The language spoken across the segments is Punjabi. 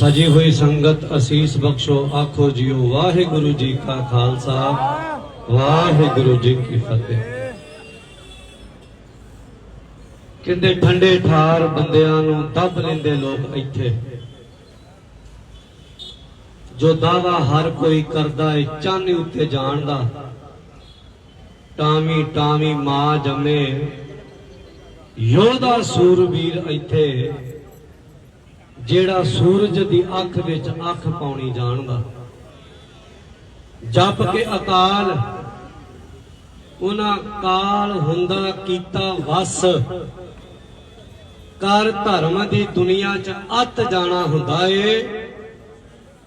ਸਜੀ ਹੋਈ ਸੰਗਤ ਅਸੀਸ ਬਖਸ਼ੋ, ਆਖੋ ਜੀਓ, ਵਾਹਿਗੁਰੂ ਜੀ ਕਾ ਖਾਲਸਾ। ਵਾਹਿਗੁਰੂ ਜੀ ਕੀ ਫਤਿਹ। ਕਹਿੰਦੇ ਠੰਡੇ ਠਾਰ ਬੰਦਿਆਂ ਨੂੰ ਦੱਬ ਲੈਂਦੇ ਲੋਕ ਇੱਥੇ। ਜੋ ਦਾਵਾ ਹਰ ਕੋਈ ਕਰਦਾ ਏ ਚਾਹਨੀ ਉੱਤੇ ਜਾਣ ਦਾ। ਟਾਵੀ ਟਾਵੀ ਮਾਂ ਜੰਮੇ। ਯੋਧਾ ਸੂਰਬੀਰ ਇੱਥੇ। ਜਿਹੜਾ ਸੂਰਜ ਦੀ ਅੱਖ ਵਿੱਚ ਅੱਖ ਪਾਉਣੀ ਜਾਣਦਾ। ਜਪ ਕੇ ਅਕਾਲ, ਉਹਨਾਂ ਕਾਲ ਹੁੰਦਾ ਕੀਤਾ ਵਸ। ਕਰ ਧਰਮ ਦੀ ਦੁਨੀਆ 'ਚ ਅੱਤ ਜਾਣਾ ਹੁੰਦਾ ਏ।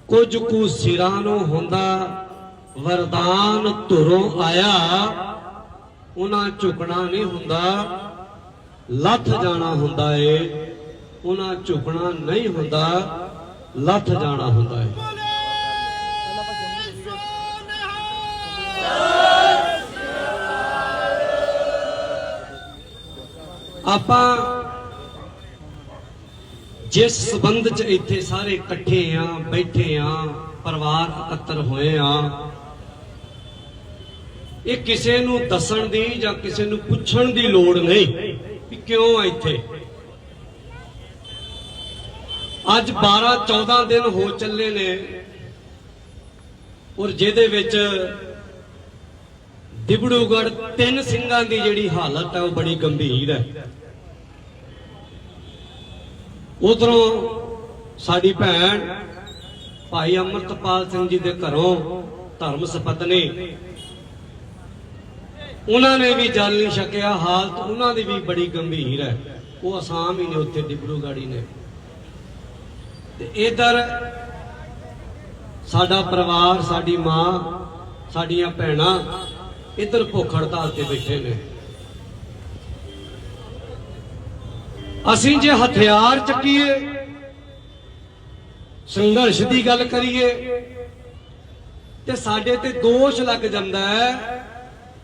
ਕੁਝ ਕੁ ਸਿਰਾਂ ਨੂੰ ਹੁੰਦਾ ਵਰਦਾਨ ਧੁਰੋਂ ਆਇਆ। ਉਹਨਾਂ ਝੁਕਣਾ ਨਹੀਂ ਹੁੰਦਾ। ਲੱਥ ਜਾਣਾ ਹੁੰਦਾ ਏ। ਉਹਨਾਂ ਝੁਕਣਾ ਨਹੀਂ ਹੁੰਦਾ, ਲੱਥ ਜਾਣਾ ਹੁੰਦਾ ਏ ਆਪਾਂ ਜਿਸ ਸਬੰਧ ਚ ਇੱਥੇ ਸਾਰੇ ਇਕੱਠੇ ਆ, ਬੈਠੇ ਆ, ਪਰਿਵਾਰ ਇਕੱਤਰ ਹੋਏ ਆ, ਇਹ ਕਿਸੇ ਨੂੰ ਦੱਸਣ ਦੀ ਜਾਂ ਕਿਸੇ ਨੂੰ ਪੁੱਛਣ ਦੀ ਲੋੜ ਨਹੀਂ ਕਿ ਕਿਉਂ ਆ ਇੱਥੇ। ਅੱਜ 12 14 ਦਿਨ ਹੋ ਚੱਲੇ ਨੇ ਔਰ ਜਿਹਦੇ ਵਿੱਚ ਦਿਬੜੂਗੜ ਤਿੰਨ ਸਿੰਘਾਂ ਦੀ ਜਿਹੜੀ ਹਾਲਤ ਹੈ ਉਹ ਬੜੀ ਗੰਭੀਰ ਹੈ। ਉਧਰੋਂ ਸਾਡੀ ਭੈਣ ਭਾਈ ਅਮਰਤਪਾਲ ਸਿੰਘ ਜੀ ਦੇ ਘਰੋਂ ਧਰਮ ਸਪਤਨੀ, ਉਹਨਾਂ ਨੇ ਵੀ ਜਲ ਨਹੀਂ ਛਕਿਆ, ਹਾਲਤ ਉਹਨਾਂ ਦੀ ਵੀ ਬੜੀ ਗੰਭੀਰ ਹੈ। ਉਹ ਅਸਾਮ ਹੀ ਨੇ, ਉੱਥੇ ਡਿਬਰੂਗੜ੍ਹੀ ਨੇ। ਤੇ ਇਧਰ ਸਾਡਾ ਪਰਿਵਾਰ, ਸਾਡੀ ਮਾਂ, ਸਾਡੀਆਂ ਭੈਣਾਂ ਇਧਰ ਭੁੱਖ ਹੜਤਾਲ ਤੇ ਬੈਠੇ ਨੇ। ਅਸੀਂ ਜੇ ਹਥਿਆਰ ਚੱਕੀਏ, ਸੰਘਰਸ਼ ਦੀ ਗੱਲ ਕਰੀਏ, ਤੇ ਸਾਡੇ ਤੇ ਦੋਸ਼ ਲੱਗ ਜਾਂਦਾ ਹੈ,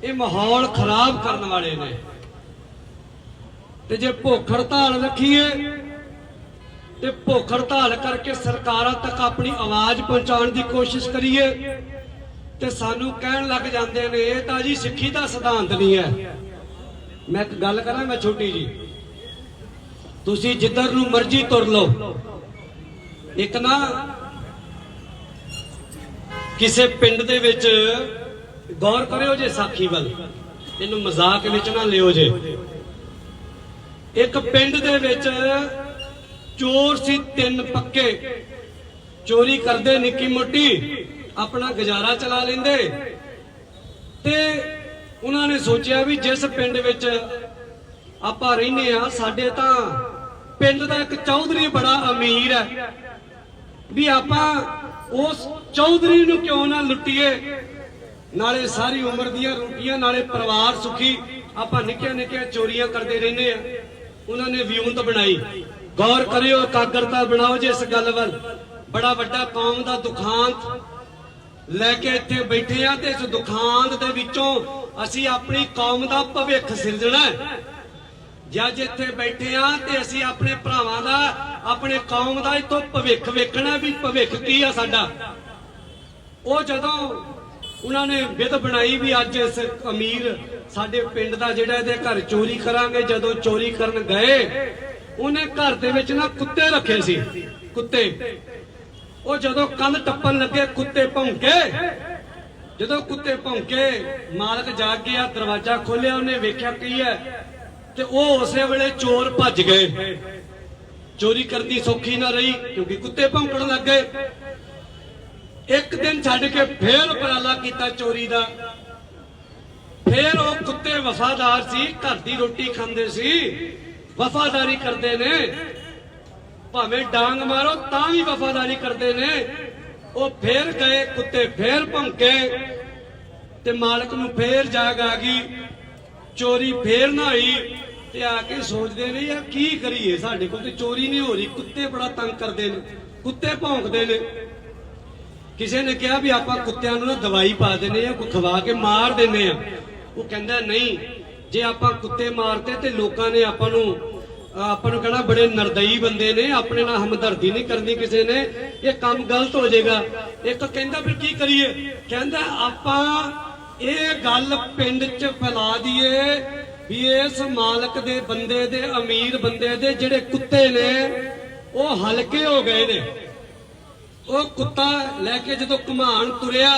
ਇਹ ਮਾਹੌਲ ਖਰਾਬ ਕਰਨ ਵਾਲੇ ਨੇ। ਤੇ ਜੇ ਭੁੱਖ ਹੜਤਾਲ ਰੱਖੀਏ ਤੇ ਭੁੱਖ ਹੜਤਾਲ ਕਰਕੇ ਸਰਕਾਰਾਂ ਤੱਕ ਆਪਣੀ ਆਵਾਜ਼ ਪਹੁੰਚਾਉਣ ਦੀ ਕੋਸ਼ਿਸ਼ ਕਰੀਏ। ਤੇ ਸਾਨੂੰ ਕਹਿਣ ਲੱਗ ਜਾਂਦੇ ਨੇ, ਇਹ ਤਾਂ ਜੀ ਸਿੱਖੀ ਦਾ ਸਿਧਾਂਤ ਨਹੀਂ ਹੈ। ਮੈਂ ਇੱਕ ਗੱਲ ਕਰਾਂ ਮੈਂ ਛੋਟੀ ਜੀ। ਤੁਸੀਂ ਜਿੱਧਰ ਨੂੰ ਮਰਜ਼ੀ ਤੁਰ ਲਓ। ਇੱਕ ਨਾ ਕਿਸੇ ਪਿੰਡ ਦੇ ਵਿੱਚ ਗੌਰ ਕਰਿਓ ਜੇ ਸਾਖੀ ਵੱਲ। ਇਹਨੂੰ ਮਜ਼ਾਕ ਵਿੱਚ ਨਾ ਲਿਓ ਜੇ। ਇੱਕ ਪਿੰਡ ਦੇ ਵਿੱਚ ਚੋਰ ਸੀ ਤਿੰਨ ਪੱਕੇ। ਚੋਰੀ ਕਰਦੇ ਨਿੱਕੀ ਮੋਟੀ, ਆਪਣਾ ਗੁਜ਼ਾਰਾ ਚਲਾ ਲੈਂਦੇ। ਤੇ ਉਹਨਾਂ ਨੇ ਸੋਚਿਆ ਵੀ ਜਿਸ ਪਿੰਡ ਵਿੱਚ ਆਪਾਂ ਰਹਿੰਦੇ ਆ ਸਾਡੇ ਤਾਂ ਪਿੰਡ ਦਾ ਇੱਕ ਚੌਧਰੀ ਬੜਾ ਅਮੀਰ ਹੈ। ਵੀ ਆਪਾਂ ਉਸ ਚੌਧਰੀ ਨੂੰ ਕਿਉਂ ਨਾ ਲੁੱਟੀਏ? ਨਾਲੇ ਸਾਰੀ ਉਮਰ ਦੀਆਂ ਰੋਟੀਆਂ, ਨਾਲੇ ਪਰਿਵਾਰ ਸੁਖੀ, ਆਪਾਂ ਨਿੱਕੀਆਂ ਨਿੱਕੀਆਂ ਚੋਰੀਆਂ ਕਰਦੇ ਰਹਿੰਦੇ ਆ ਉਹਨਾਂ ਨੇ ਵਿਉਂਤ ਬਣਾਈ। ਗੌਰ ਕਰਿਓ, ਇਕਾਗਰਤਾ ਬਣਾਓ ਜੇ ਇਸ ਗੱਲ ਵੱਲ। ਬੜਾ ਵੱਡਾ ਕੌਮ ਦਾ ਦੁਖਾਂਤ ਲੈ ਕੇ ਇੱਥੇ ਬੈਠੇ ਆ ਤੇ ਇਸ ਦੁਖਾਂਤ ਦੇ ਵਿੱਚੋਂ ਅਸੀਂ ਆਪਣੀ ਕੌਮ ਦਾ ਭਵਿੱਖ ਸਿਰਜਣਾ ਹੈ। ਜੇ ਇੱਥੇ ਬੈਠੇ ਆ ਤੇ ਅਸੀਂ ਆਪਣੇ ਭਰਾਵਾਂ ਦਾ, ਆਪਣੇ ਕੌਮ ਦਾ ਇਤੋਂ ਭਵਿੱਖ ਵੇਖਣਾ ਵੀ ਭਵਿੱਖ ਕੀ ਆ ਸਾਡਾ। ਉਹ ਜਦੋਂ ਉਹਨਾਂ ਨੇ ਵਿਧ ਬਣਾਈ ਵੀ ਅੱਜ ਇਸ ਅਮੀਰ ਸਾਡੇ ਪਿੰਡ ਦਾ ਜਿਹੜਾ ਇਹਦੇ ਘਰ ਚੋਰੀ ਕਰਾਂਗੇ, ਜਦੋਂ ਚੋਰੀ ਕਰਨ ਗਏ ਉਹਨੇ ਘਰ ਦੇ ਵਿੱਚ ਨਾ ਕੁੱਤੇ ਰੱਖੇ ਸੀ। ਕੁੱਤੇ। ਉਹ ਜਦੋਂ ਕੰਧ ਟੱਪਣ ਲੱਗੇ, ਕੁੱਤੇ ਭੌਂਕੇ। ਜਦੋਂ ਕੁੱਤੇ ਭੌਂਕੇ, ਮਾਲਕ ਜਾਗ ਗਿਆ, ਦਰਵਾਜ਼ਾ ਖੋਲਿਆ ਉਹਨੇ ਵੇਖਿਆ ਕੀ ਹੈ ਤੇ ਉਹ ਉਸੇ ਵੇਲੇ ਚੋਰ ਭੱਜ ਗਏ। ਚੋਰੀ ਕਰਨੀ ਸੌਖੀ ਨਾ ਰਹੀ, ਕਿਉਂਕਿ ਕੁੱਤੇ ਭੌਂਕਣ ਲੱਗ ਗਏ। ਇੱਕ ਦਿਨ ਛੱਡ ਕੇ ਫੇਰ ਉਪਰਾਲਾ ਕੀਤਾ ਚੋਰੀ ਦਾ। ਫੇਰ ਉਹ ਕੁੱਤੇ ਵਫਾਦਾਰ ਸੀ, ਘਰ ਦੀ ਰੋਟੀ ਖਾਂਦੇ ਸੀ। ਵਫਾਦਾਰੀ ਕਰਦੇ ਨੇ। ਭਾਵੇਂ ਡਾਂਗ ਮਾਰੋ, ਤਾਂ ਵੀ ਵਫਾਦਾਰੀ ਕਰਦੇ ਨੇ। ਉਹ ਫੇਰ ਗਏ, ਕੁੱਤੇ ਫੇਰ ਭੌਂਕੇ ਤੇ ਮਾਲਕ ਨੂੰ ਫੇਰ ਜਾਗ ਆ ਗਈ। ਚੋਰੀ ਫੇਰ ਨਾ ਹੋਈ ਤੇ ਆ ਕੇ ਸੋਚਦੇ ਨੇ, ਯਾਰ ਕੀ ਕਰੀਏ? ਸਾਡੇ ਕੋਲ ਤੇ ਚੋਰੀ ਨਹੀਂ ਹੋ ਰਹੀ। ਕੁੱਤੇ ਬੜਾ ਤੰਗ ਕਰਦੇ ਨੇ। ਕੁੱਤੇ ਭੌਂਕਦੇ ਨੇ। ਕਿਸੇ ਨੇ ਕਿਹਾ ਵੀ ਆਪਾਂ ਕੁੱਤਿਆਂ ਨੂੰ ਨਾ ਦਵਾਈ ਪਾ ਦਿੰਨੇ ਆ ਕੋਈ ਖਵਾ ਕੇ ਮਾਰ ਦਿੰਦੇ ਆ ਉਹ ਕਹਿੰਦਾ, ਨਹੀਂ ਜੇ ਆਪਾਂ ਕੁੱਤੇ ਮਾਰਤੇ ਤੇ ਲੋਕਾਂ ਨੇ ਆਪਾਂ ਨੂੰ ਆਪਾਂ ਨੂੰ ਕਹਿਣਾ ਬੜੇ ਨਰਦਈ ਬੰਦੇ ਨੇ, ਆਪਣੇ ਨਾਲ ਹਮਦਰਦੀ ਨਹੀਂ ਕਰਨੀ ਕਿਸੇ ਨੇ, ਇਹ ਕੰਮ ਗਲਤ ਹੋ ਜਾਏਗਾ। ਇੱਕ ਕਹਿੰਦਾ ਫਿਰ ਕੀ ਕਰੀਏ? ਕਹਿੰਦਾ ਆਪਾਂ ਇਹ ਗੱਲ ਪਿੰਡ 'ਚ ਫੈਲਾ ਦਈਏ ਵੀ ਇਸ ਮਾਲਕ ਦੇ ਬੰਦੇ ਦੇ, ਅਮੀਰ ਬੰਦੇ ਦੇ ਜਿਹੜੇ ਕੁੱਤੇ ਨੇ, ਉਹ ਹਲਕੇ ਹੋ ਗਏ ਨੇ। ਉਹ ਕੁੱਤਾ ਲੈ ਕੇ ਜਦੋਂ ਘੁਮਾਣ ਤੁਰਿਆ,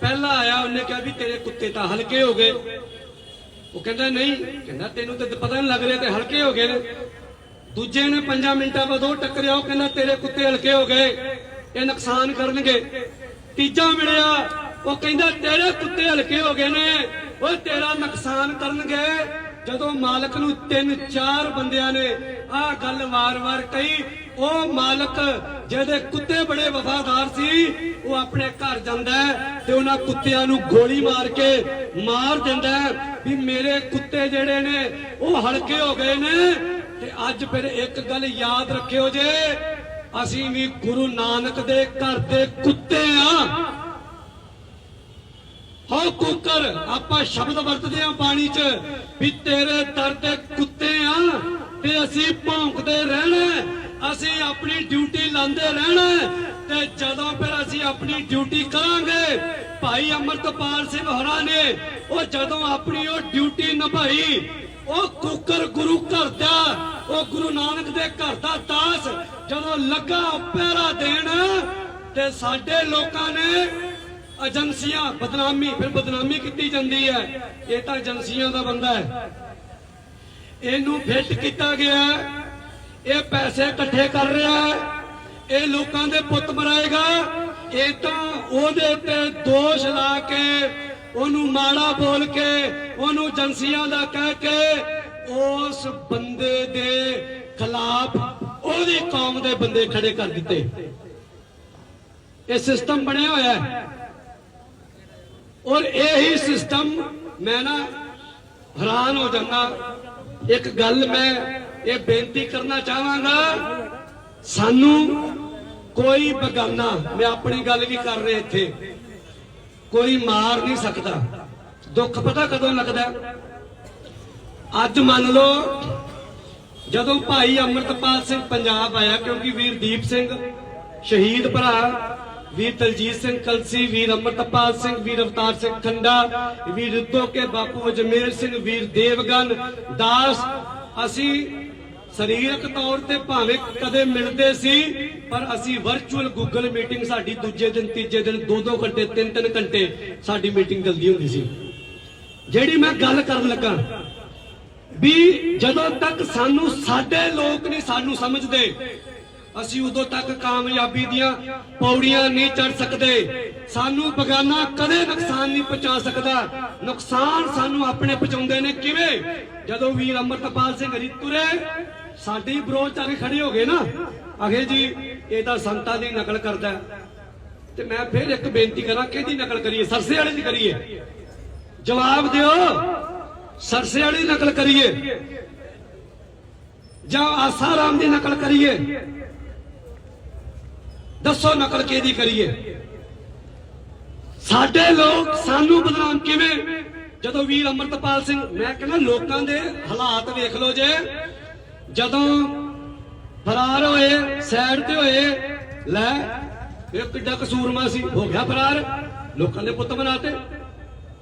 ਪਹਿਲਾਂ ਆਇਆ, ਉਹਨੇ ਕਿਹਾ ਵੀ ਤੇਰੇ ਕੁੱਤੇ ਤਾਂ ਹਲਕੇ ਹੋ ਗਏ। ਉਹ ਕਹਿੰਦਾ, ਨਹੀਂ। ਕਹਿੰਦਾ, ਤੈਨੂੰ ਤਾਂ ਪਤਾ ਨਹੀਂ ਲੱਗ ਰਿਹਾ ਤੇ ਹਲਕੇ ਹੋ ਗਏ ਨੇ। ਦੂਜੇ ਨੇ 5 ਮਿੰਟਾਂ ਬਾਅਦ ਉਹ ਟੱਕਰਿਆ, ਉਹ ਕਹਿੰਦਾ, ਤੇਰੇ ਕੁੱਤੇ ਹਲਕੇ ਹੋ ਗਏ। ਇਹ ਨੁਕਸਾਨ ਕਰਨਗੇ। ਤੀਜਾ ਮਿਲਿਆ, ਉਹ ਕਹਿੰਦਾ, ਤੇਰੇ ਕੁੱਤੇ ਹਲਕੇ ਹੋ ਗਏ ਨੇ। ਉਹ ਤੇਰਾ ਨੁਕਸਾਨ ਕਰਨਗੇ। ਜਦੋਂ ਮਾਲਕ ਨੂੰ ਤਿੰਨ ਚਾਰ ਬੰਦਿਆਂ ਨੇ ਆਹ ਗੱਲ ਵਾਰ-ਵਾਰ ਕਹੀ, ਉਹ ਮਾਲਕ ਜਿਹਦੇ ਕੁੱਤੇ ਬੜੇ ਵਫਾਦਾਰ ਸੀ, ਉਹ ਆਪਣੇ ਘਰ ਜਾਂਦਾ ਤੇ ਉਹਨਾਂ ਕੁੱਤਿਆਂ ਨੂੰ ਗੋਲੀ ਮਾਰ ਕੇ ਮਾਰ ਦਿੰਦਾ ਵੀ ਮੇਰੇ ਕੁੱਤੇ ਜਿਹੜੇ ਨੇ, ਉਹ ਹਲਕੇ ਹੋ ਗਏ ਨੇ। ਤੇ ਅੱਜ ਫਿਰ ਇੱਕ ਗੱਲ ਯਾਦ ਰੱਖਿਓ ਜੇ, ਅਸੀਂ ਵੀ ਗੁਰੂ ਨਾਨਕ ਦੇ ਘਰ ਦੇ ਕੁੱਤੇ ਆ। ਹੋ ਕੁੱਕਰ, ਆਪਾਂ ਸ਼ਬਦ ਵਰਤਦੇ ਆ ਬਾਣੀ 'ਚ ਵੀ ਤੇਰੇ ਦਰ ਤੇ ਕੁੱਤੇ ਆ ਤੇ ਅਸੀਂ ਭੌਂਕਦੇ ਰਹਿਣਾ ਅਸੀਂ ਆਪਣੀ ਡਿਊਟੀ ਲਾਉਂਦੇ ਰਹਿਣਾ ਤੇ ਜਦੋਂ ਫਿਰ ਅਸੀਂ ਆਪਣੀ ਡਿਊਟੀ ਕਰਾਂਗੇ, ਭਾਈ ਅਮਰਤਪਾਲ ਸਿੰਘ ਹੋਰਾਂ ਨੇ ਉਹ ਜਦੋਂ ਆਪਣੀ ਉਹ ਡਿਊਟੀ ਨਿਭਾਈ, ਉਹ ਕੁੱਕਰ ਗੁਰੂ ਘਰ ਦਾ, ਉਹ ਗੁਰੂ ਨਾਨਕ ਦੇ ਘਰ ਦਾ ਦਾਸ ਜਦੋਂ ਲੱਗਾ ਪਹਿਰਾ ਦੇਣ ਤੇ ਸਾਡੇ ਲੋਕਾਂ ਨੇ ਏਜੰਸੀਆਂ ਬਦਨਾਮੀ, ਫਿਰ ਬਦਨਾਮੀ ਕੀਤੀ ਜਾਂਦੀ ਹੈ। ਇਹ ਤਾਂ ਏਜੰਸੀਆਂ ਦਾ ਬੰਦਾ ਹੈ। ਇਹਨੂੰ ਫਿੱਟ ਕੀਤਾ ਗਿਆ ਇਹ ਪੈਸੇ ਇਕੱਠੇ ਕਰ ਰਿਹਾ ਹੈ। ਇਹ ਲੋਕਾਂ ਦੇ ਪੁੱਤ ਮਰਾਏਗਾ। ਇਹ ਤਾਂ ਉਹਦੇ ਤੇ ਦੋਸ਼ ਲਾ ਕੇ, ਉਹਨੂੰ ਮਾੜਾ ਬੋਲ ਕੇ, ਉਹਨੂੰ ਏਜੰਸੀਆਂ ਦਾ ਕਹਿ ਕੇ, ਉਸ ਬੰਦੇ ਦੇ ਖਿਲਾਫ ਉਹਦੀ ਕੌਮ ਦੇ ਬੰਦੇ ਖੜੇ ਕਰ ਦਿੱਤੇ। ਇਹ ਸਿਸਟਮ ਬਣਿਆ ਹੋਇਆ ਹੈ। ਔਰ ਇਹੀ ਸਿਸਟਮ ਮੈਂ ਨਾ ਹੈਰਾਨ ਹੋ ਜਾਂਦਾ। ਇੱਕ ਗੱਲ ਮੈਂ ਇਹ ਬੇਨਤੀ ਕਰਨਾ ਚਾਹਾਂਗਾ, ਸਾਨੂੰ ਕੋਈ ਬਗਾਨਾ, ਮੈਂ ਆਪਣੀ ਗੱਲ ਵੀ ਕਰ ਰਿਹਾ ਇੱਥੇ, ਕੋਈ ਮਾਰ ਨਹੀਂ ਸਕਦਾ। ਦੁੱਖ ਪਤਾ ਕਦੋਂ ਲੱਗਦਾ? ਅੱਜ ਮੰਨ ਲਓ, ਜਦੋਂ ਭਾਈ ਅਮਰਤਪਾਲ ਸਿੰਘ ਪੰਜਾਬ ਆਇਆ, ਕਿਉਂਕਿ ਵੀਰ ਦੀਪ ਸਿੰਘ ਸ਼ਹੀਦ ਭਰਾ ਵੀਰ ਦਲਜੀਤ ਸਿੰਘ ਕਲਸੀ, ਵੀਰ ਅਮਰਤਪਾਲ ਸਿੰਘ, ਵੀਰ ਅਵਤਾਰ ਸਿੰਘ ਖੰਡਾ, ਵੀਰ ਰਿੱਧੋ ਕੇ ਬਾਪੂ ਅਜਮੇਰ ਸਿੰਘ, ਵੀਰ ਦੇਵਗਨ, ਦਾਸ, ਅਸੀਂ ਸਰੀਰਕ ਤੌਰ ਤੇ ਭਾਵੇਂ ਕਦੇ ਮਿਲਦੇ ਸੀ, ਪਰ ਅਸੀਂ ਵਰਚੁਅਲ ਗੂਗਲ ਮੀਟਿੰਗ ਸਾਡੀ ਦੂਜੇ ਦਿਨ, ਤੀਜੇ ਦਿਨ 2-2 ਘੰਟੇ 3-3 ਘੰਟੇ ਸਾਡੀ ਮੀਟਿੰਗ ਚੱਲਦੀ ਹੁੰਦੀ ਸੀ। ਜਿਹੜੀ ਮੈਂ ਗੱਲ ਕਰਨ ਲੱਗਾ, ਵੀ ਜਦੋਂ ਤੱਕ ਸਾਨੂੰ ਸਾਡੇ ਲੋਕ ਨਹੀਂ ਸਾਨੂੰ ਸਮਝਦੇ ਅਸੀਂ ਉਦੋਂ ਤੱਕ ਕਾਮਯਾਬੀ ਦੀਆਂ ਪੌੜੀਆਂ ਨਹੀਂ ਚੜ ਸਕਦੇ। ਸਾਨੂੰ ਬਗਾਨਾ ਕਦੇ ਨੁਕਸਾਨ ਨਹੀਂ ਪਹੁੰਚਾ ਸਕਦਾ। ਨੁਕਸਾਨ ਸਾਨੂੰ ਆਪਣੇ ਪਹੁੰਚਾਉਂਦੇ ਨੇ ਕਿਵੇਂ? ਜਦੋਂ ਵੀਰ ਅਮਰਤਪਾਲ ਸਿੰਘ ਹਰੀ ਤੁਰੇ, ਸਾਡੀ ਵਿਰੋਧ ਆ ਕੇ ਖੜੇ ਹੋ ਗਏ ਨਾ। ਅਖੇ ਜੀ ਇਹ ਤਾਂ ਸੰਤਾਂ ਦੀ ਨਕਲ ਕਰਦਾ। ਤੇ ਮੈਂ ਫਿਰ ਇੱਕ ਬੇਨਤੀ ਕਰਾਂ, ਕਿਹਦੀ ਨਕਲ ਕਰੀਏ? ਸਰਸੇ ਵਾਲੇ ਦੀ ਕਰੀਏ? ਜਵਾਬ ਦਿਓ। ਸਰਸੇ ਵਾਲੀ ਦੀ ਨਕਲ ਕਰੀਏ। ਜਾਂ ਆਸਾਰਾਮ ਦੀ ਨਕਲ ਕਰੀਏ? ਦੱਸੋ ਨਕਲ ਕਿਹਦੀ ਕਰੀਏ? ਸਾਡੇ ਲੋਕ ਸਾਨੂੰ ਬਦਨਾਮ ਕਿਵੇਂ? ਜਦੋਂ ਵੀਰ ਅਮਰਤਪਾਲ ਸਿੰਘ, ਮੈਂ ਕਹਿੰਦਾ ਲੋਕਾਂ ਦੇ ਹਾਲਾਤ ਵੇਖ ਲਓ ਜੇ। ਜਦੋਂ ਫਰਾਰ ਹੋਏ ਸਾਈਡ ਤੇ ਹੋਏ, ਲੈ ਇਹ ਕਿੱਡਾ ਕਸੂਰਮਾ ਸੀ। ਹੋ ਗਿਆ ਫਰਾਰ, ਲੋਕਾਂ ਦੇ ਪੁੱਤ ਬਣਾਤੇ।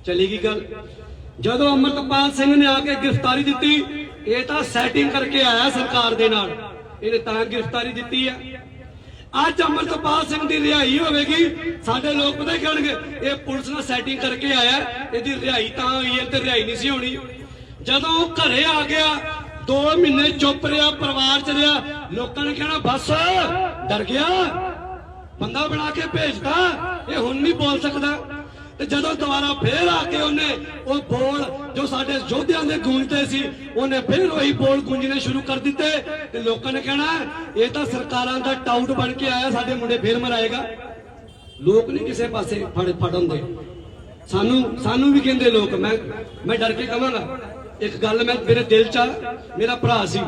ਚਲੀ ਗਈ ਗੱਲ। ਜਦੋਂ ਅਮਰਤਪਾਲ ਸਿੰਘ ਨੇ ਆ ਕੇ ਗ੍ਰਿਫਤਾਰੀ ਦਿੱਤੀ, ਇਹ ਤਾਂ ਸੈਟਿੰਗ ਕਰਕੇ ਆਇਆ ਸਰਕਾਰ ਦੇ ਨਾਲ। ਇਹਨੇ ਤਾਂ ਗ੍ਰਿਫਤਾਰੀ ਦਿੱਤੀ ਆ ਅੱਜ ਅਮਰਤਪਾਲ ਸਿੰਘ ਦੀ ਰਿਹਾਈ ਹੋਵੇਗੀ। ਸਾਡੇ ਲੋਕ ਪਤਾ ਕੀ ਇਹ ਪੁਲਿਸ ਨਾਲ ਸੈਟਿੰਗ ਕਰਕੇ ਆਇਆ। ਇਹਦੀ ਰਿਹਾਈ ਤਾਂ ਹੋਈ ਹੈ ਤੇ ਰਿਹਾਈ ਨਹੀਂ ਸੀ ਹੋਣੀ। ਜਦੋਂ ਉਹ ਘਰੇ ਆ ਗਿਆ 2 ਮਹੀਨੇ ਚੁੱਪ ਰਿਹਾ, ਪਰਿਵਾਰ ਚ ਰਿਹਾ, ਲੋਕਾਂ ਨੇ ਕਹਿਣਾ, ਬਸ, ਡਰ ਗਿਆ। ਬੰਦਾ ਬਣਾ ਕੇ ਭੇਜਦਾ ਇਹ ਹੁਣ ਨਹੀਂ ਬੋਲ ਸਕਦਾ। ਤੇ ਜਦੋਂ ਦੁਬਾਰਾ ਫੇਰ ਆ ਕੇ ਉਹਨੇ ਉਹ ਬੋਲ ਜੋ ਸਾਡੇ ਯੋਧਿਆਂ ਦੇ ਗੂੰਜਦੇ ਸੀ, ਉਹਨੇ ਫੇਰ ਉਹੀ ਬੋਲ ਗੂੰਜਣੇ ਸ਼ੁਰੂ ਕਰ ਦਿੱਤੇ। ਤੇ ਲੋਕਾਂ ਨੇ ਕਹਿਣਾ, ਇਹ ਤਾਂ ਸਰਕਾਰਾਂ ਦਾ ਟਾਊਟ ਬਣ ਕੇ ਆਇਆ, ਸਾਡੇ ਮੁੰਡੇ ਫੇਰ ਮਰਾਏਗਾ। ਲੋਕ ਨਹੀਂ ਕਿਸੇ ਪਾਸੇ ਫੜ ਫੜਨ ਦੇ ਸਾਨੂੰ ਸਾਨੂੰ ਵੀ ਕਹਿੰਦੇ ਲੋਕ, ਮੈਂ ਮੈਂ ਡਰ ਕੇ ਕਹਾਂਗਾ, ਇੱਕ ਗੱਲ ਮੈਂ ਮੇਰੇ ਦਿਲ 'ਚ ਮੇਰਾ ਭਰਾ ਸੀ,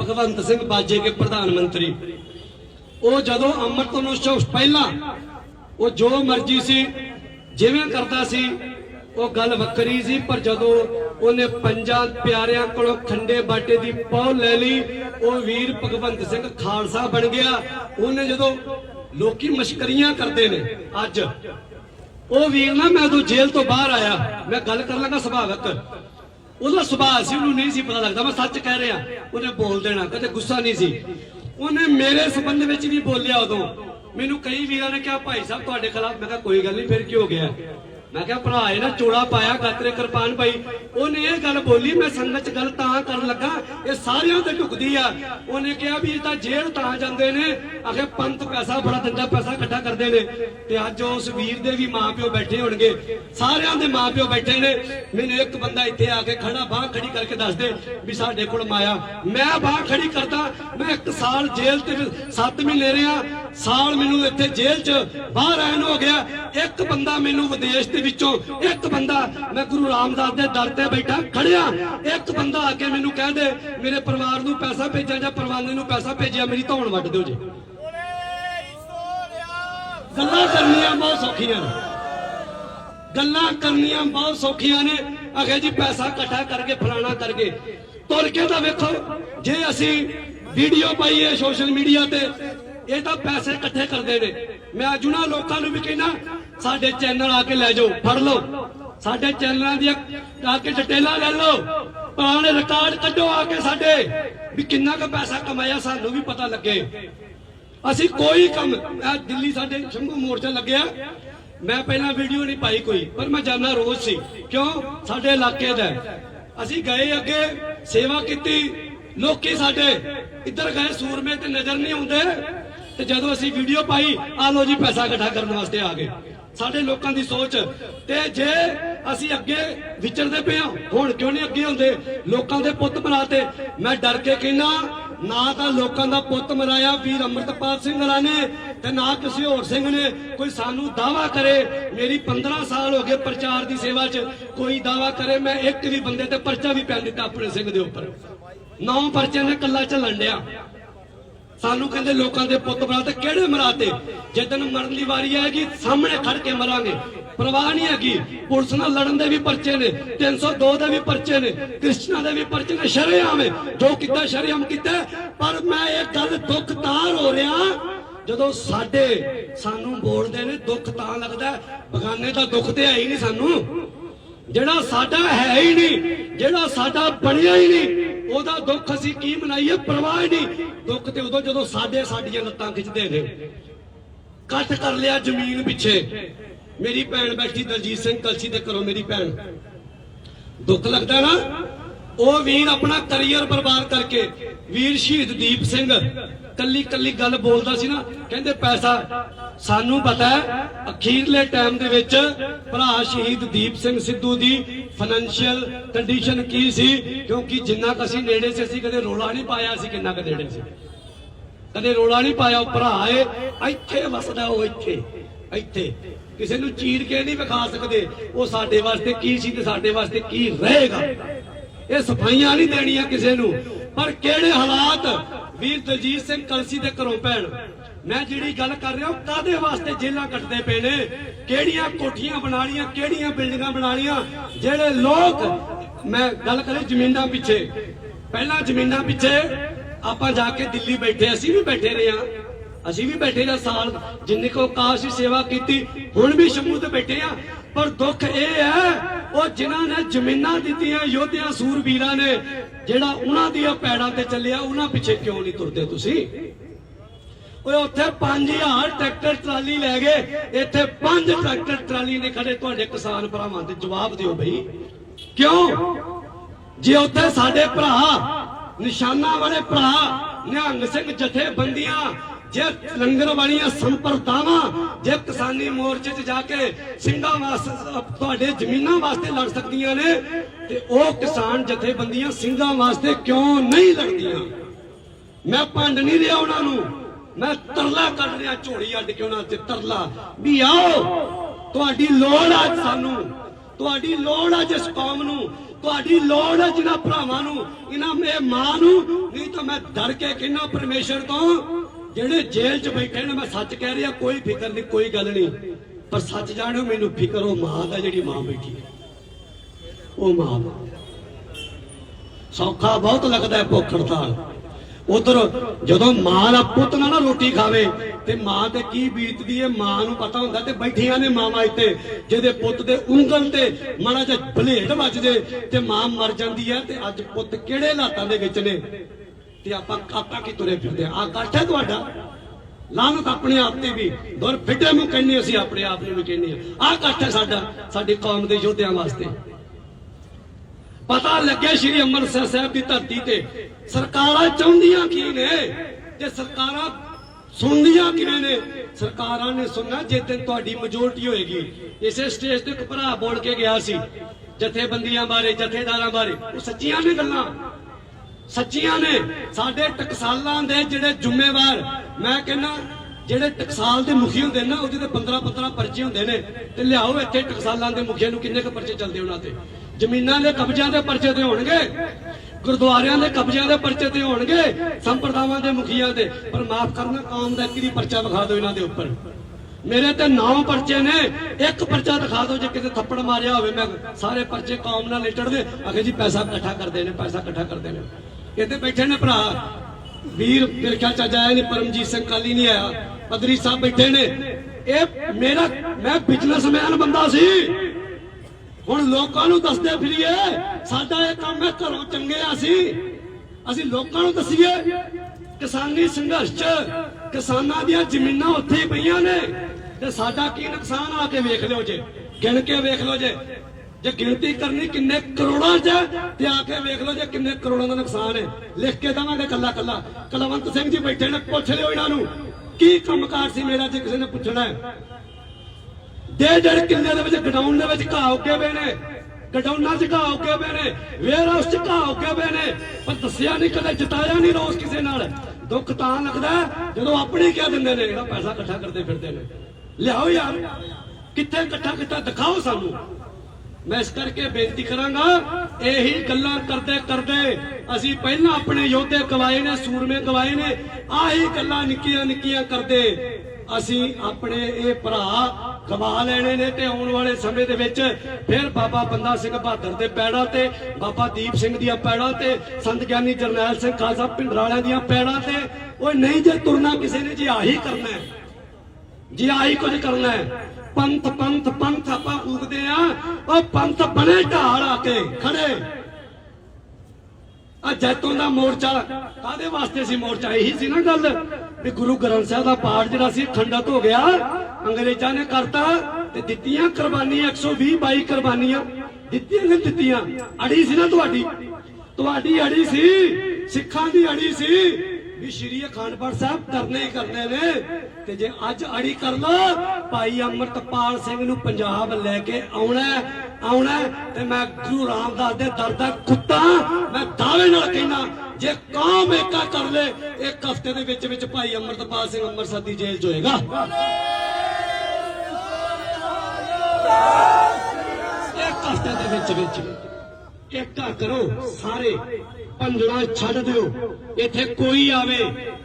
ਭਗਵੰਤ ਸਿੰਘ ਬਾਜੇ ਕੇ ਪ੍ਰਧਾਨ ਮੰਤਰੀ। ਉਹ ਜਦੋਂ ਅੰਮ੍ਰਿਤ ਮਹੋਤਸਵ ਪਹਿਲਾਂ, ਉਹ ਜੋ ਮਰਜ਼ੀ ਸੀ ਜਿਵੇਂ ਕਰਦਾ ਸੀ, ਉਹ ਗੱਲ ਵੱਖਰੀ ਸੀ, ਪਰ ਜਦੋਂ ਉਹਨੇ ਪੰਜਾਂ ਪਿਆਰਿਆਂ ਕੋਲੋਂ ਖੰਡੇ ਬਾਟੇ ਦੀ ਪੌ ਲੈ ਲਈ, ਉਹ ਵੀਰ ਭਗਵੰਤ ਸਿੰਘ ਖਾਲਸਾ ਬਣ ਗਿਆ। ਉਹਨੇ ਜਦੋਂ ਲੋਕੀ ਮਸ਼ਕਰੀਆਂ ਕਰਦੇ ਨੇ, ਅੱਜ, ਉਹ ਵੀਰ ਨਾ, ਮੈਂ ਉਦੋਂ ਜੇਲ੍ਹ ਤੋਂ ਬਾਹਰ ਆਇਆ, ਮੈਂ ਗੱਲ ਕਰਨ ਲੱਗਾ ਸੁਭਾਵਕ। ਉਹਦਾ ਸੁਭਾਅ ਸੀ, ਉਹਨੂੰ ਨਹੀਂ ਸੀ ਪਤਾ ਲੱਗਦਾ, ਮੈਂ ਸੱਚ ਕਹਿ ਰਿਹਾ, ਉਹਨੇ ਬੋਲ ਦੇਣਾ, ਕਦੇ ਗੁੱਸਾ ਨਹੀਂ ਸੀ। ਉਹਨੇ ਮੇਰੇ ਸੰਬੰਧ ਵਿੱਚ ਵੀ ਬੋਲਿਆ ਉਦੋਂ। ਮੈਨੂੰ ਕਈ ਵੀਰਾਂ ਨੇ ਕਿਹਾ, ਭਾਈ ਸਾਹਿਬ, ਤੁਹਾਡੇ ਖਿਲਾਫ। ਮੈਂ ਕਿਹਾ, ਕੋਈ ਗੱਲ ਨਹੀਂ, ਫਿਰ ਕੀ ਹੋ ਗਿਆ? ਮੈਂ ਕਿਹਾ ਭਰਾ ਇਹ ਨਾ ਚੋਲਾ ਪਾਇਆ ਗਾਤਰੇ ਕਿਰਪਾਨ ਪਾਈ। ਉਹਨੇ ਇਹ ਗੱਲ ਬੋਲੀ, ਮੈਂ ਸੰਗਤ ਚ ਗੱਲ ਤਾਂ ਕਰਨ ਲੱਗਾ, ਇਹ ਸਾਰਿਆਂ ਤੇ ਢੁਕਦੀ ਆ। ਉਹਨੇ ਕਿਹਾ ਵੀ ਇਹ ਤਾਂ ਜੇਲ੍ਹ ਤਾਂ ਜਾਂਦੇ ਨੇ, ਆਖੇ ਪੰਥ ਪੈਸਾ ਬੜਾ ਦਿੰਦਾ, ਪੈਸਾ ਇਕੱਠਾ ਕਰਦੇ ਨੇ। ਤੇ ਅੱਜ ਉਸ ਵੀਰ ਦੇ ਵੀ ਮਾਪਿਓ ਬੈਠੇ ਹੋਣਗੇ, ਸਾਰਿਆਂ ਦੇ ਮਾਪਿਓ ਬੈਠੇ ਨੇ। ਮੈਨੂੰ ਇੱਕ ਬੰਦਾ ਇੱਥੇ ਆ ਕੇ ਖੜਾ, ਬਾਹ ਖੜੀ ਕਰਕੇ ਦੱਸ ਦੇ ਵੀ ਸਾਡੇ ਕੋਲ ਮਾਇਆ। ਮੈਂ ਬਾਹ ਖੜੀ ਕਰਦਾ, ਮੈਂ ਇੱਕ ਸਾਲ ਜੇਲ੍ਹ ਤੇ 7 ਮਹੀਨੇ ਰਿਹਾ ਸਾਲ ਮੈਨੂੰ ਇੱਥੇ ਜੇਲ੍ਹ 'ਚ ਬਾਹਰ ਆਉਣ ਹੋ ਗਿਆ। ਇੱਕ ਬੰਦਾ ਮੈਨੂੰ ਵਿਦੇਸ਼ ਦੇ ਵਿੱਚੋਂ, ਇੱਕ ਬੰਦਾ ਮੈਂ ਗੁਰੂ ਰਾਮਦਾਸ ਦੇ ਦਰ ਤੇ ਬੈਠਾ, ਖੜਿਆ। ਇੱਕ ਬੰਦਾ ਆ ਕੇ ਮੈਨੂੰ ਕਹਿ ਦੇ, ਮੇਰੇ ਪਰਿਵਾਰ ਨੂੰ ਪੈਸਾ ਭੇਜਾਂ ਜਾਂ ਪਰਵਾਨੇ ਨੂੰ ਪੈਸਾ ਭੇਜਿਆ, ਮੇਰੀ ਧੌਣ ਵੱਢ ਦਿਓ ਜੀ। ਗੱਲਾਂ ਕਰਨੀਆਂ ਬਹੁਤ ਸੌਖੀਆਂ ਨੇ। ਗੱਲਾਂ ਕਰਨੀਆਂ ਬਹੁਤ ਸੌਖੀਆਂ ਨੇ। ਅਗੇ ਜੀ, ਪੈਸਾ ਇਕੱਠਾ ਕਰਕੇ, ਫਲਾਣਾ ਕਰਕੇ। ਤੁਰ ਕੇ ਤਾਂ ਵੇਖੋ, ਜੇ ਅਸੀਂ ਵੀਡੀਓ ਪਾਈਏ ਸੋਸ਼ਲ ਮੀਡੀਆ ਤੇ ਇਹ ਤਾਂ ਪੈਸੇ ਇਕੱਠੇ ਕਰਦੇ ਨੇ। ਮੈਂ ਅਜੁਣਾ ਲੋਕਾਂ ਨੂੰ ਵੀ ਕਹਿਣਾ ਸਾਡੇ ਚੈਨਲ ਆ ਕੇ ਲੈ ਜਾਓ, ਫੜ ਲਓ। ਸਾਡੇ ਚੈਨਲਾਂ ਦੀਆਂ ਆ ਕੇ ਡਿਟੇਲਾਂ ਲੈ ਲਓ। ਪੁਰਾਣੇ ਰਿਕਾਰਡ ਕੱਢੋ ਆ ਕੇ ਸਾਡੇ। ਵੀ ਕਿੰਨਾ ਕੁ ਪੈਸਾ ਕਮਾਇਆ ਸਾਨੂੰ ਵੀ ਪਤਾ ਲੱਗੇ। ਅਸੀਂ ਕੋਈ ਕੰਮ ਇਹ ਦਿੱਲੀ ਸਾਡੇ ਸ਼ੰਭੂ ਮੋਰਚਾ ਲੱਗਿਆ। ਮੈਂ ਪਹਿਲਾਂ ਵੀਡੀਓ ਨਹੀਂ ਪਾਈ ਕੋਈ, ਪਰ ਮੈਂ ਜਾਣਾ ਰੋਜ਼ ਸੀ। ਕਿਉਂ? ਸਾਡੇ ਇਲਾਕੇ ਦਾ ਅਸੀਂ ਗਏ ਅੱਗੇ, ਸੇਵਾ ਕੀਤੀ। ਲੋਕੀ ਸਾਡੇ ਇੱਧਰ ਗਏ, ਸੂਰਮੇ ਤੇ ਨਜ਼ਰ ਨਹੀਂ ਆਉਂਦੇ। ਤੇ ਜਦੋਂ ਅਸੀਂ ਵੀਡੀਓ ਪਾਈ ਆ ਲੋ ਜੀ ਪੈਸਾ ਇਕੱਠਾ ਕਰਨ ਵਾਸਤੇ ਆ ਗਏ। ਸਾਡੇ ਲੋਕਾਂ ਦੀ ਸੋਚ। ਤੇ ਜੇ ਅਸੀਂ ਅੱਗੇ ਵਿਚਰਦੇ ਪਏ ਹਾਂ, ਹੁਣ ਕਿਉਂ ਨਹੀਂ ਅੱਗੇ ਹੁੰਦੇ? ਲੋਕਾਂ ਦੇ ਪੁੱਤ ਬਣਾਤੇ ਮੈਂ ਡਰ ਕੇ ਕਹਿਣਾ ਨਾ ਤਾਂ ਲੋਕਾਂ ਦਾ ਪੁੱਤ ਮਰਾਇਆ ਵੀਰ ਅੰਮ੍ਰਿਤਪਾਲ ਸਿੰਘ ਹਰਾਂ ਨੇ ਤੇ ਨਾ ਕਿਸੇ ਹੋਰ ਸਿੰਘ ਨੇ। ਕੋਈ ਸਾਨੂੰ ਦਾਵਾ ਕਰੇ, ਮੇਰੀ 15 ਸਾਲ ਹੋ ਗਏ ਪ੍ਰਚਾਰ ਦੀ ਸੇਵਾ 'ਚ। ਕੋਈ ਦਾਵਾ ਕਰੇ, ਮੈਂ ਇੱਕ ਵੀ ਬੰਦੇ ਤੇ ਪਰਚਾ ਵੀ ਪੈਣ ਦਿੱਤਾ ਆਪਣੇ ਸਿੰਘ ਦੇ ਉੱਪਰ। ਨੌ ਪਰਚੇ ਨੇ ਕੱਲਾ ਚੱਲਣ ਡਿਆ। ਸਾਨੂੰ ਕਹਿੰਦੇ ਲੋਕਾਂ ਦੇ ਪੁੱਤ ਬਣਾ ਤੇ ਕਿਹੜੇ ਮਰਾਤੇ ਜਦੋਂ ਮਰਨ ਦੀ ਵਾਰੀ ਆਏਗੀ ਸਾਹਮਣੇ ਖੜ ਕੇ ਮਰਾਂਗੇ। ਪਰਵਾਹ ਨਹੀਂ ਹੈਗੀ। ਪੁਲਿਸ ਨਾਲ ਲੜਨ ਦੇ ਵੀ ਪਰਚੇ ਨੇ 302 ਦੇ ਵੀ ਪਰਚੇ ਨੇ ਕ੍ਰਿਸਚਨਾਂ ਦੇ ਵੀ ਪਰਚੇ ਨੇ ਸ਼ਰੇਆਮ ਜੋ ਕੀਤਾ ਸ਼ਰੇਆਮ ਕੀਤਾ ਪਰ ਮੈਂ ਇਹ ਗੱਲ ਦੁੱਖ ਤਾਰ ਹੋ ਰਿਹਾ ਜਦੋਂ ਸਾਡੇ ਸਾਨੂੰ ਬੋਲਦੇ ਨੇ ਦੁੱਖ ਤਾਂ ਲੱਗਦਾ ਹੈ, ਬਗਾਨੇ ਦਾ ਦੁੱਖ ਤੇ ਹੈ ਹੀ ਨਹੀਂ ਸਾਨੂੰ। ਜਿਹੜਾ ਸਾਡਾ ਹੈ ਹੀ ਨਹੀਂ ਜਿਹੜਾ ਸਾਡਾ ਬਣਿਆ ਹੀ ਨਹੀਂ ਉਹਦਾ ਦੁੱਖ ਅਸੀਂ ਕੀ ਮਨਾਈਏ? ਪਰਵਾਹ ਨਹੀਂ। ਦੁੱਖ ਤੇ ਉਦੋਂ ਜਦੋਂ ਸਾਡੇ ਸਾਡੀਆਂ ਲੱਤਾਂ ਖਿੱਚਦੇ ਨੇ। ਕੱਟ ਕਰ ਲਿਆ ਜ਼ਮੀਨ ਪਿੱਛੇ। ਮੇਰੀ ਭੈਣ ਬੈਠੀ ਦਲਜੀਤ ਸਿੰਘ ਕਲਸੀ ਦੇ ਘਰੋਂ, ਮੇਰੀ ਭੈਣ। ਦੁੱਖ ਲੱਗਦਾ ਨਾ? ਉਹ ਵੀਰ ਆਪਣਾ ਕੈਰੀਅਰ ਬਰਬਾਦ ਕਰਕੇ ਵੀਰ ਸ਼ਹੀਦ ਦੀਪ ਸਿੰਘ ਕੱਲੀ ਕੱਲੀ ਗੱਲ ਬੋਲਦਾ ਸੀ ਨਾ। ਕਹਿੰਦੇ ਪੈਸਾ, ਸਾਨੂੰ ਪਤਾ ਹੈ, ਅਖੀਰਲੇ ਟਾਈਮ ਦੇ ਵਿੱਚ ਭਰਾ ਸ਼ਹੀਦ ਦੀਪ ਸਿੰਘ ਸਿੱਧੂ ਦੀ ਫਾਈਨੈਂਸ਼ੀਅਲ ਕੰਡੀਸ਼ਨ ਕੀ ਸੀ? ਕਿਉਂਕਿ ਜਿੰਨਾ ਕੁ ਅਸੀਂ ਨੇੜੇ ਸੀ, ਅਸੀਂ ਕਦੇ ਰੋਲਾ ਨਹੀਂ ਪਾਇਆ ਸੀ, ਕਿੰਨਾ ਕੁ ਨੇੜੇ ਸੀ। ਕਦੇ ਰੋਲਾ ਨਹੀਂ ਪਾਇਆ, ਉਹ ਭਰਾ ਏ ਇੱਥੇ ਵਸਦਾ ਉਹ ਇੱਥੇ ਇੱਥੇ। ਕਿਸੇ ਨੂੰ ਚੀਰ ਕੇ ਨਹੀਂ ਵਿਖਾ ਸਕਦੇ। ਉਹ ਸਾਡੇ ਵਾਸਤੇ ਕੀ ਸੀ ਤੇ ਸਾਡੇ ਵਾਸਤੇ ਕੀ ਰਹੇਗਾ? ਇਹ ਸਫਾਈਆਂ ਨਹੀਂ ਦੇਣੀਆਂ ਕਿਸੇ ਨੂੰ। ਪਰ ਕਿਹੜੇ ਹਾਲਾਤ? ਵੀਰ ਦਲਜੀਤ ਸਿੰਘ ਕਲਸੀ ਦੇ ਘਰੋਂ ਭੈਣ। ਮੈਂ ਜਿਹੜੀ ਗੱਲ ਕਰ ਰਿਹਾ ਉਹ ਕਾਦੇ ਵਾਸਤੇ ਜੇਲਾਂ ਕੱਟਦੇ ਪਏ ਨੇ? ਕਿਹੜੀਆਂ ਕੋਠੀਆਂ ਬਣਾ ਲੀਆਂ ਕਿਹੜੀਆਂ ਬਿਲਡਿੰਗਾਂ ਬਣਾ ਲੀਆਂ ਜਿਹੜੇ ਲੋਕ, ਮੈਂ ਗੱਲ ਕਰੇ ਜ਼ਮੀਨਾਂ ਪਿੱਛੇ। ਪਹਿਲਾਂ ਜ਼ਮੀਨਾਂ ਪਿੱਛੇ ਆਪਾਂ ਜਾ ਕੇ ਦਿੱਲੀ ਬੈਠੇ, ਅਸੀਂ ਵੀ ਬੈਠੇ ਰਹੇ ਹਾਂ। ਅਸੀਂ ਵੀ ਬੈਠੇ ਰਹੇ ਸਾਲ, ਜਿੰਨੇ ਕੋ ਕਾਸ਼ ਦੀ ਸੇਵਾ ਕੀਤੀ, ਹੁਣ ਵੀ ਸ਼ੰਭੂ ਤੇ ਬੈਠੇ ਆ ਪਰ ਦੁੱਖ ਇਹ ਹੈ, ਉਹ ਜਿਨ੍ਹਾਂ ਨੇ ਜ਼ਮੀਨਾਂ ਦਿੱਤੀਆਂ, ਯੋਧਿਆਂ, ਸੂਰਬੀਰਾਂ ਨੇ, ਜਿਹੜਾ ਉਹਨਾਂ ਦੀਆਂ ਪੈੜਾਂ ਤੇ ਚੱਲਿਆ, ਉਹਨਾਂ ਪਿੱਛੇ ਕਿਉਂ ਨਹੀਂ ਤੁਰਦੇ ਤੁਸੀਂ? ਓਏ ਉੱਥੇ 5000 ਟਰੈਕਟਰ ਟਰਾਲੀ ਲੈ ਗਏ। ਇੱਥੇ 5 ਟਰੈਕਟਰ ਟਰਾਲੀ ਨੇ ਖੜੇ। ਤੁਹਾਡੇ ਕਿਸਾਨ ਭਰਾਵਾਂ ਦੇ ਜਵਾਬ ਦਿਓ ਬਈ। ਕਿਉਂ? ਜੇ ਉੱਥੇ ਸਾਡੇ ਭਰਾ, ਨਿਸ਼ਾਨਾ ਵਾਲੇ ਭਰਾ, ਨਿਹੰਗ ਸਿੰਘ ਜਥੇਬੰਦੀਆਂ, ਜੇ ਲੰਗਰ ਵਾਲੀਆਂ ਸੰਪਰਦਾਵਾਂ, ਜੇ ਕਿਸਾਨੀ ਮੋਰਚੇ 'ਚ ਜਾ ਕੇ ਸਿੰਘਾਂ ਵਾਸਤੇ, ਤੁਹਾਡੇ ਜ਼ਮੀਨਾਂ ਵਾਸਤੇ ਲੜ ਸਕਦੀਆਂ ਨੇ, ਤੇ ਉਹ ਕਿਸਾਨ ਜਥੇਬੰਦੀਆਂ ਸਿੰਘਾਂ ਵਾਸਤੇ ਕਿਉਂ ਨਹੀਂ ਲੜਦੀਆਂ? ਮੈਂ ਭੰਡ ਨਹੀਂ ਰਿਹਾ ਉਹਨਾਂ ਨੂੰ। ਮੈਂ ਤਰਲਾ ਕੱਢ ਰਿਹਾ, ਝੋਲੀ ਅੱਡ ਕੇ ਉਹਨਾਂ ਤੇ ਤਰਲਾ। ਵੀ ਆਓ, ਤੁਹਾਡੀ ਲੋੜ ਆ ਅੱਜ ਸਾਨੂੰ। ਤੁਹਾਡੀ ਲੋੜ ਆ ਜਿਸ ਕੌਮ ਨੂੰ। ਤੁਹਾਡੀ ਲੋੜ ਆ ਜਿਨ੍ਹਾਂ ਭਰਾਵਾਂ ਨੂੰ ਇਹਨਾਂ ਮੇ ਮਾਂ ਨੂੰ। ਨਹੀਂ ਤਾਂ ਮੈਂ ਡਰ ਕੇ ਕਹਿੰਦਾ ਪਰਮੇਸ਼ਰ ਤੋਂ, ਜਿਹੜੇ ਜੇਲ੍ਹ 'ਚ ਬੈਠੇ ਨੇ, ਮੈਂ ਸੱਚ ਕਹਿ ਰਿਹਾ, ਕੋਈ ਫਿਕਰ ਨਹੀਂ, ਕੋਈ ਗੱਲ ਨਹੀਂ। ਪਰ ਸੱਚ ਜਾਣੋ, ਮੈਨੂੰ ਫਿਕਰ ਉਹ ਮਾਂ ਦਾ, ਜਿਹੜੀ ਮਾਂ ਬੈਠੀ ਹੈ। ਉਹ ਮਾਂ ਦਾ। ਸੌਖਾ ਬਹੁਤ ਲੱਗਦਾ ਹੈ ਭੁੱਖ ਹੜਤਾਲ। ਉਧਰ ਜਦੋਂ ਮਾਂ ਦਾ ਪੁੱਤ ਨਾ ਨਾ ਰੋਟੀ ਖਾਵੇ, ਤੇ ਮਾਂ ਤੇ ਕੀ ਬੀਤਦੀ ਹੈ ਮਾਂ ਨੂੰ ਪਤਾ ਹੁੰਦਾ ਤੇ ਬੈਠੀਆਂ ਨੇ ਮਾਵਾਂ ਇੱਥੇ, ਜਿਹਦੇ ਪੁੱਤ ਦੇ ਉਂਗਲ ਤੇ ਮਾੜਾ ਜਿਹਾ ਬਲੇਡ ਵੱਜ ਤੇ ਮਾਂ ਮਰ ਜਾਂਦੀ ਹੈ ਤੇ ਅੱਜ ਪੁੱਤ ਕਿਹੜੇ ਹਾਲਾਤਾਂ ਦੇ ਵਿੱਚ ਨੇ? ਤੇ ਆਪਾਂ ਕਾਕਾ ਕੀ ਤੁਰੇ ਫਿਰਦੇ ਆ? ਆਹ ਇਕੱਠ ਹੈ ਤੁਹਾਡਾ? ਲਾਨਤ ਆਪਣੇ ਆਪ ਤੇ ਵੀ, ਦੁਰ ਫਿੱਟੇ ਨੂੰ ਕਹਿੰਦੇ ਅਸੀਂ, ਆਪਣੇ ਆਪ ਨੂੰ ਵੀ ਕਹਿੰਦੇ ਆ। ਆਹ ਇਕੱਠ ਹੈ ਸਾਡਾ, ਸਾਡੀ ਕੌਮ ਦੇ ਯੋਧਿਆਂ ਵਾਸਤੇ। ਪਤਾ ਲੱਗਿਆ ਸ਼੍ਰੀ ਅੰਮ੍ਰਿਤਸਰ ਸਾਹਿਬ ਦੀ ਧਰਤੀ ਤੇ ਸਰਕਾਰਾਂ ਚਾਹੁੰਦੀਆਂ ਕੀ ਨੇ ਤੇ ਸਰਕਾਰਾਂ ਸੁਣਦੀਆਂ ਕਿਵੇਂ ਨੇ? ਸਰਕਾਰਾਂ ਨੇ ਸੁਣਨਾ ਜੇ ਦਿਨ ਤੁਹਾਡੀ ਮੈਜੋਰਟੀ ਹੋਏਗੀ। ਇਸੇ ਸਟੇਜ ਤੇ ਇੱਕ ਭਰਾ ਬੋਲ ਕੇ ਗਿਆ ਸੀ, ਜਥੇਬੰਦੀਆਂ ਬਾਰੇ, ਜਥੇਦਾਰਾਂ ਬਾਰੇ। ਉਹ ਸੱਚੀਆਂ ਨੇ ਗੱਲਾਂ। ਸੱਚੀਆਂ ਨੇ। ਸਾਡੇ ਟਕਸਾਲਾਂ ਦੇ ਜਿਹੜੇ ਜ਼ਿੰਮੇਵਾਰ, ਮੈਂ ਕਹਿੰਦਾ, ਜਿਹੜੇ ਟਕਸਾਲ ਦੇ ਮੁਖੀ ਹੁੰਦੇ ਨੇ ਨਾ, ਉਹਦੇ ਤੇ 15 15 ਪਰਚੇ ਹੁੰਦੇ ਨੇ। ਤੇ ਲਿਆਓ ਇੱਥੇ ਟਕਸਾਲਾਂ ਦੇ ਮੁਖੀਆਂ ਨੂੰ ਕਿੰਨੇ ਕੁ ਪਰਚੇ ਚੱਲਦੇ ਉਹਨਾਂ ਤੇ? ਜ਼ਮੀਨਾਂ ਦੇ ਕਬਜ਼ਿਆਂ ਦੇ ਪਰਚੇ ਤੇ ਹੋਣਗੇ, ਗੁਰਦੁਆਰਿਆਂ ਦੇ ਕਬਜ਼ਿਆਂ ਦੇ ਪਰਚੇ ਤੇ ਹੋਣਗੇ, ਸੰਪਰਦਾਵਾਂ ਦੇ ਮੁਖੀਆਂ ਦੇ ਪਰ ਮਾਫ ਕਰਨਾ ਕੌਮ ਦਾ ਕਿਹਦੀ ਪਰਚਾ ਵਿਖਾ ਦਿਓ ਇਹਨਾਂ ਦੇ ਉੱਪਰ। ਮੇਰੇ ਤੇ ਨੌ ਪਰਚੇ ਨੇ, ਇੱਕ ਪਰਚਾ ਦਿਖਾ ਦਿਓ, ਜੇ ਕਿਸੇ ਥੱਪੜ ਮਾਰਿਆ ਹੋਵੇ, ਮੈਂ ਸਾਰੇ ਪਰਚੇ ਕੌਮ ਨਾਲ ਲੇਟ ਦੇ, ਆਖੇ ਜੀ ਪੈਸਾ ਇਕੱਠਾ ਕਰਦੇ ਨੇ, ਪੈਸਾ ਇਕੱਠਾ ਕਰਦੇ ਨੇ। ਇੱਥੇ ਬੈਠੇ ਨੇ ਭਰਾ। ਵੀਰ, ਮੇਰੇ ਖਿਆਲ ਚ ਆਇਆ ਨਹੀਂ, ਪਰਮਜੀਤ ਸਿੰਘ ਕਾਲੀ ਨਹੀਂ ਆਇਆ। ਪਦਰੀ ਸਾਹਿਬ ਬੈਠੇ ਨੇ। ਇਹ ਮੇਰਾ, ਮੈਂ ਬਿਜ਼ਨਸਮੈਨ ਬੰਦਾ ਸੀ। ਹੁਣ ਲੋਕਾਂ ਨੂੰ ਦੱਸਦੇ ਫਿਰੀਏ, ਸਾਡਾ ਇਹ ਕੰਮ ਹੈ ਘਰੋਂ ਚੰਗੇ ਆ ਅਸੀਂ। ਅਸੀਂ ਲੋਕਾਂ ਨੂੰ ਦੱਸੀਏ, ਕਿਸਾਨੀ ਸੰਘਰਸ਼ ਚ ਕਿਸਾਨਾਂ ਦੀਆਂ ਜ਼ਮੀਨਾਂ ਉੱਥੇ ਹੀ ਪਈਆਂ ਨੇ ਤੇ ਸਾਡਾ ਕੀ ਨੁਕਸਾਨ ਆ ਕੇ ਵੇਖ ਲਿਓ ਜੇ, ਗਿਣ ਕੇ ਵੇਖ ਲਓ ਜੇ। ਜੇ ਗਿਣਤੀ ਕਰਨੀ ਕਿੰਨੇ ਕਰੋੜਾਂ ਚ ਤੇ ਆ ਕੇ ਵੇਖ ਲਓ ਜੇ ਕਿੰਨੇ ਕਰੋੜਾਂ ਦਾ ਨੁਕਸਾਨ ਹੈ। ਲਿਖ ਕੇ ਦਵਾਂਗੇ ਕੱਲਾ ਕੱਲਾ। ਕਲਵੰਤ ਸਿੰਘ ਜੀ ਬੈਠੇ ਨੇ, ਪੁੱਛ ਲਿਓ ਇਹਨਾਂ ਨੂੰ, ਕੀ ਕੰਮਕਾਰ ਸੀ ਮੇਰਾ ਜੇ ਕਿਸੇ ਨੇ ਪੁੱਛਣਾ ਹੈ? ਡੇਢ ਡੇਢ ਕਿੱਲੇ ਦੇ ਵਿੱਚ ਗਡਾਊਨ ਦੇ ਵਿੱਚ ਘਾਹ ਉੱਗੇ ਪਏ ਨੇ, ਗਡਾਊਨਾਂ 'ਚ ਘਾਹ ਉੱਗੇ ਪਏ ਨੇ ਵੇਅਰ ਹਾਊਸ 'ਚ ਘਾਹ ਉੱਗੇ ਪਏ ਨੇ, ਪਰ ਦੱਸਿਆ ਨਹੀਂ ਕਦੇ ਜਤਾਇਆ ਨਹੀਂ ਰੋਸ ਕਿਸੇ ਨਾਲ। ਦੁੱਖ ਤਾਂ ਲੱਗਦਾ ਜਦੋਂ ਆਪਣੇ ਕਹਿ ਦਿੰਦੇ ਨੇ ਇਹਦਾ ਪੈਸਾ ਇਕੱਠਾ ਕਰਦੇ ਫਿਰਦੇ ਨੇ। ਲਿਆਓ ਯਾਰ, ਕਿੱਥੇ ਇਕੱਠਾ ਕੀਤਾ, ਦਿਖਾਓ ਸਾਨੂੰ। ਮੈਂ ਇਸ ਕਰਕੇ ਬੇਨਤੀ ਕਰਾਂਗਾ, ਇਹੀ ਗੱਲਾਂ ਕਰਦੇ ਕਰਦੇ ਅਸੀਂ ਪਹਿਲਾਂ ਆਪਣੇ ਯੋਧੇ ਗਵਾਏ ਨੇ, ਸੂਰਮੇ ਗਵਾਏ ਨੇ, ਆਹੀ ਗੱਲਾਂ ਨਿੱਕੀਆਂ ਨਿੱਕੀਆਂ ਕਰਦੇ ਅਸੀਂ ਆਪਣੇ ਇਹ ਭਰਾ ਗਵਾ ਲੈਣੇ ਨੇ ਤੇ ਆਉਣ ਵਾਲੇ ਸਮੇਂ ਦੇ ਵਿੱਚ ਫਿਰ ਬਾਬਾ ਬੰਦਾ ਸਿੰਘ ਬਹਾਦਰ ਦੇ ਪੈੜਾਂ ਤੇ, ਬਾਬਾ ਦੀਪ ਸਿੰਘ ਦੀਆਂ ਪੈੜਾਂ ਤੇ, ਸੰਤ ਗਿਆਨੀ ਜਰਨੈਲ ਸਿੰਘ ਖਾਲਸਾ ਭਿੰਡਰਾਲਿਆਂ ਦੀਆਂ ਪੈੜਾਂ ਤੇ। ਉਹ ਨਹੀਂ ਜੇ ਤੁਰਨਾ ਕਿਸੇ ਨੇ, ਜੀ ਆਹੀ ਕਰਨਾ ਹੈ, ਜੇ ਆਹੀ ਕੁਝ ਕਰਨਾ ਹੈ, ਪੰਥ ਪੰਥ ਪੰਥ ਆਪਾਂ ਉਗਦੇ ਆ ਉਹ ਪੰਥ ਬਣੇ ਢਾਲ ਆ ਕੇ ਖੜੇ। ਆ ਜੈਤੋਂ ਦਾ ਮੋਰਚਾ ਕਾਦੇ ਵਾਸਤੇ ਸੀ ਮੋਰਚਾ? ਇਹੀ ਸੀ ਨਾ ਗੱਲ। ਵੀ ਗੁਰੂ ਗ੍ਰੰਥ ਸਾਹਿਬ ਦਾ ਪਾਠ ਜਿਹੜਾ ਸੀ, ਖੰਡਤ ਹੋ ਗਿਆ। ਅੰਗਰੇਜ਼ਾਂ ਨੇ ਕਰਤਾ ਤੇ ਦਿੱਤੀਆਂ ਕੁਰਬਾਨੀਆਂ 120 22 ਕੁਰਬਾਨੀਆਂ। ਦਿੱਤੀਆਂ ਨੇ ਦਿੱਤੀਆਂ। ਅੜੀ ਸੀ ਨਾ ਤੁਹਾਡੀ? ਤੁਹਾਡੀ ਅੜੀ ਸੀ, ਸਿੱਖਾਂ ਦੀ ਅੜੀ ਸੀ। ਵੀ ਸ਼੍ਰੀ ਅਖੰਡ ਪਾਠ ਸਾਹਿਬ ਕਰਨੇ ਹੀ ਕਰਨੇ ਨੇ। ਤੇ ਜੇ ਅੱਜ ਅੜੀ ਕਰ ਲੋ ਭਾਈ ਅਮਰਤਪਾਲ ਸਿੰਘ ਨੂੰ ਪੰਜਾਬ ਲੈ ਕੇ ਆਉਣਾ ਆਉਣਾ ਤੇ ਮੈਂ ਗੁਰੂ ਰਾਮਦਾਸ ਦੇ ਦਰ ਦਾ ਕੁੱਤਾ, ਮੈਂ ਦਾਅਵੇ ਨਾਲ ਕਹਿਣਾ ਜੇ ਕਾਮ ਏਕਾ ਕਰ ਲੇ, ਇੱਕ ਹਫ਼ਤੇ ਦੇ ਵਿੱਚ ਵਿੱਚ ਭਾਈ ਅਮਰਤਪਾਲ ਸਿੰਘ ਅੰਮ੍ਰਿਤਸਰ ਦੀ ਜੇਲ੍ਹ 'ਚ ਹੋਏਗਾ। ਇੱਕ ਹਫ਼ਤੇ ਦੇ ਵਿੱਚ ਵਿੱਚ ਏਕਾ ਕਰੋ, ਸਾਰੇ ਪੰਜਣਾ ਛੱਡ ਦਿਓ। ਇੱਥੇ ਕੋਈ ਆਵੇ,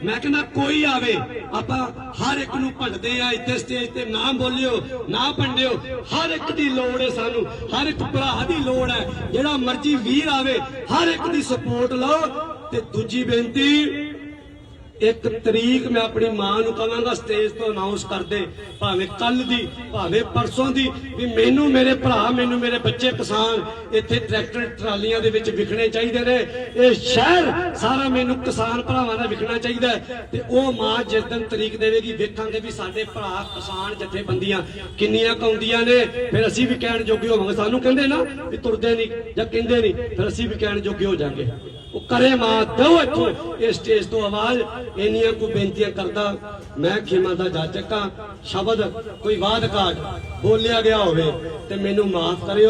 ਮੈਂ ਕਹਿੰਦਾ ਕੋਈ ਆਵੇ, ਆਪਾਂ ਹਰ ਇੱਕ ਨੂੰ ਭੰਡਦੇ ਆ ਇੱਥੇ ਸਟੇਜ ਤੇ ਨਾ ਬੋਲਿਓ, ਨਾ ਭੰਡਿਓ, ਹਰ ਇੱਕ ਦੀ ਲੋੜ ਹੈ ਸਾਨੂੰ, ਹਰ ਇੱਕ ਭਰਾ ਦੀ ਲੋੜ ਹੈ। ਜਿਹੜਾ ਮਰਜ਼ੀ ਵੀਰ ਆਵੇ, ਹਰ ਇੱਕ ਦੀ ਸਪੋਰਟ ਲਓ ਤੇ ਦੂਜੀ ਬੇਨਤੀ, ਇੱਕ ਤਰੀਕ ਮੈਂ ਆਪਣੀ ਮਾਂ ਨੂੰ ਕਹਾਂਗਾ ਸਟੇਜ ਤੋਂ ਅਨਾਉਂਸ ਕਰ ਦੇ, ਭਾਵੇਂ ਕੱਲ ਦੀ, ਭਾਵੇਂ ਪਰਸੋਂ ਦੀ, ਵੀ ਮੈਨੂੰ ਮੇਰੇ ਭਰਾ, ਮੈਨੂੰ ਮੇਰੇ ਬੱਚੇ ਕਿਸਾਨ, ਇੱਥੇ ਟਰੈਕਟਰ ਟਰਾਲੀਆਂ ਦੇ ਵਿੱਚ ਵਿਖਣੇ ਚਾਹੀਦੇ ਨੇ। ਇਹ ਸ਼ਹਿਰ ਸਾਰਾ ਮੈਨੂੰ ਕਿਸਾਨ ਭਰਾਵਾਂ ਦਾ ਵਿਖਣਾ ਚਾਹੀਦਾ ਤੇ ਉਹ ਮਾਂ ਜਿਸ ਦਿਨ ਤਰੀਕ ਦੇਵੇਗੀ, ਵੇਖਾਂਗੇ ਵੀ ਸਾਡੇ ਭਰਾ ਕਿਸਾਨ ਜਥੇਬੰਦੀਆਂ ਕਿੰਨੀਆਂ ਕਾਉਂਦੀਆਂ ਨੇ। ਫਿਰ ਅਸੀਂ ਵੀ ਕਹਿਣ ਜੋਗੇ ਹੋਵਾਂਗੇ। ਸਾਨੂੰ ਕਹਿੰਦੇ ਨਾ ਵੀ ਤੁਰਦੇ ਨਹੀਂ ਜਾਂ ਕਹਿੰਦੇ ਨਹੀਂ, ਫਿਰ ਅਸੀਂ ਵੀ ਕਹਿਣ ਜੋਗੇ ਹੋ ਜਾਾਂਗੇ। ਉਹ ਕਰੇ ਮਾਂ, ਦਿਓ ਇੱਥੋਂ। ਇਹ ਸਟੇਜ ਤੋਂ ਆਵਾਜ਼ ਇੰਨੀਆਂ ਕੋ ਬੇਨਤੀਆਂ ਕਰਦਾ, ਮੈਂ ਖੇਮਾ ਦਾ ਜਾਚਕਾਂ ਸ਼ਬਦ, ਕੋਈ ਬਾਤ ਘਾਟ ਬੋਲਿਆ ਗਿਆ ਹੋਵੇ ਤੇ ਮੈਨੂੰ ਮਾਫ ਕਰਿਓ।